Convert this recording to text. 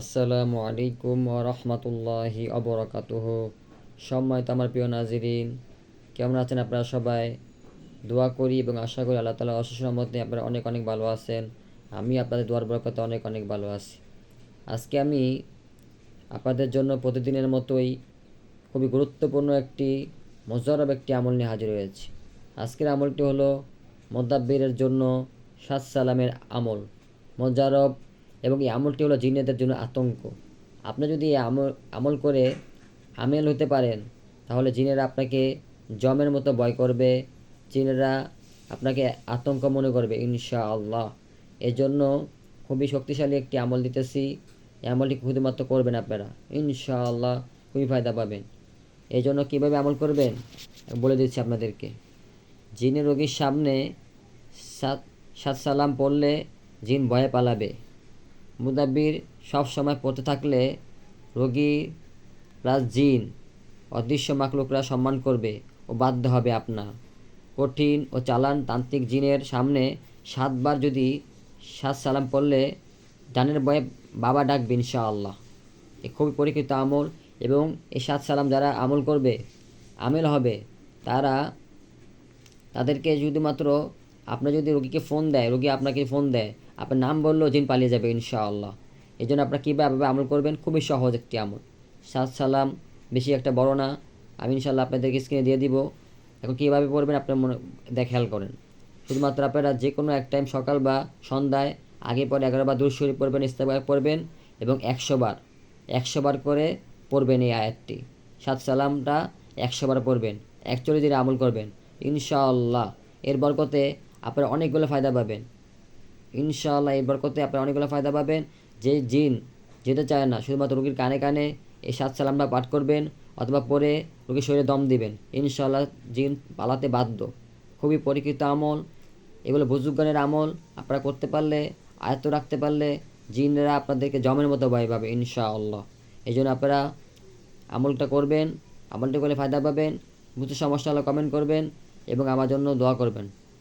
আসসালামু আলাইকুম ও রহমতুল্লাহি অবরাকাতুহ সম্মানিত আমার প্রিয় নাজিরিন, কেমন আছেন আপনারা সবাই? দোয়া করি এবং আশা করি আল্লাহ তালা অশেষ রহমতে আপনারা অনেক অনেক ভালো আছেন। আমি আপনাদের দোয়ার বরকতে অনেক অনেক ভালো আছি। আজকে আমি আপনাদের জন্য প্রতিদিনের মতোই খুবই গুরুত্বপূর্ণ একটি মজারব একটি আমল নিয়ে হাজির হয়েছি। আজকের আমলটি হলো মোদ্দাব্বিরের জন্য সাত সালামের আমল। মজারব এবং এই আমলটি হলো জিনেদের জন্য আতঙ্ক। আপনি যদি এই আমল আমল করে আমেল হতে পারেন, তাহলে জিনেরা আপনাকে জমের মতো ভয় করবে, জিনেরা আপনাকে আতঙ্ক মনে করবে ইনশা আল্লাহ এজন্য খুবই শক্তিশালী একটি আমল দিতেছি। এই আমলটি শুধুমাত্র করবেন আপনারা। ইনশা আল্লাহ খুবই ফায়দা পাবেন। এই জন্য কীভাবে আমল করবেন? বলে দিচ্ছি আপনাদেরকে। জিনের রোগীর সামনে সাত সাত সালাম পড়লে জিন ভয়ে পালাবে। মুদাব্বির সব সময় পড়তে থাকলে রোগী প্লাস জিন, অদৃশ্য মাকলুকরা সম্মান করবে ও বাধ্য হবে আপনার কঠিন ও চালান তান্ত্রিক জিনের সামনে সাতবার যদি সাত সালাম পড়লে জানের বয়ে বাবা ডাকবে ইনশাআল্লাহ। এ খুবই পরীক্ষিত আমল এবং এই সাত সালাম যারা আমল করবে, আমেল হবে, তারা তাদেরকে শুধুমাত্র আপনি যদি রোগীকে ফোন দেয়, রোগী আপনাকে ফোন দেয়, আপনার নাম বললেও জিন পালিয়ে যাবে ইনশাআল্লাহ। এই জন্য আপনারা কীভাবে আমল করবেন? খুবই সহজ একটি আমল। সাত সালাম, বেশি একটা বড় না। আমি ইনশাল্লাহ আপনাদেরকে স্ক্রিনে দিয়ে দিব। এখন কীভাবে পড়বেন আপনার মনে খেয়াল করেন। শুধুমাত্র আপনারা যে কোনো এক টাইম সকাল বা সন্ধ্যায়, আগে পরে এগারো বার দুশরী পড়বেন ইস্তেবার পড়বেন এবং একশো বার একশো বার করে পড়বেন এই আয়াতটি। সাত সালামটা একশো বার পড়বেন, একচল্লিশ দিনে আমল করবেন। ইনশাআল্লাহ। এর বরকতে আপনারা অনেকগুলো ফায়দা পাবেন। ইনশাআল্লাহ এই বরকতে আপনারা অনেকগুলো ফায়দা পাবেন। যে জিন যেতে চায় না, শুধুমাত্র রোগীর কানে কানে এই সাত সালামটা পাঠ করবেন অথবা পরে রোগীর শরীরে দম দিবেন। ইনশাআল্লাহ জিন পালাতে বাধ্য। খুবই পরীক্ষিত আমল, এগুলো বুজুর্গানের আমল। আপনারা করতে পারলে, আয়ত্ত রাখতে পারলে জিনরা আপনাদেরকে জমের মতো ভয় পাবে ইনশাআল্লাহ। এই জন্য আপনারা আমলটা করবেন, আমলটা করলে ফায়দা পাবেন। বুঝতে সমস্যা হলে কমেন্ট করবেন এবং আমার জন্য দোয়া করবেন।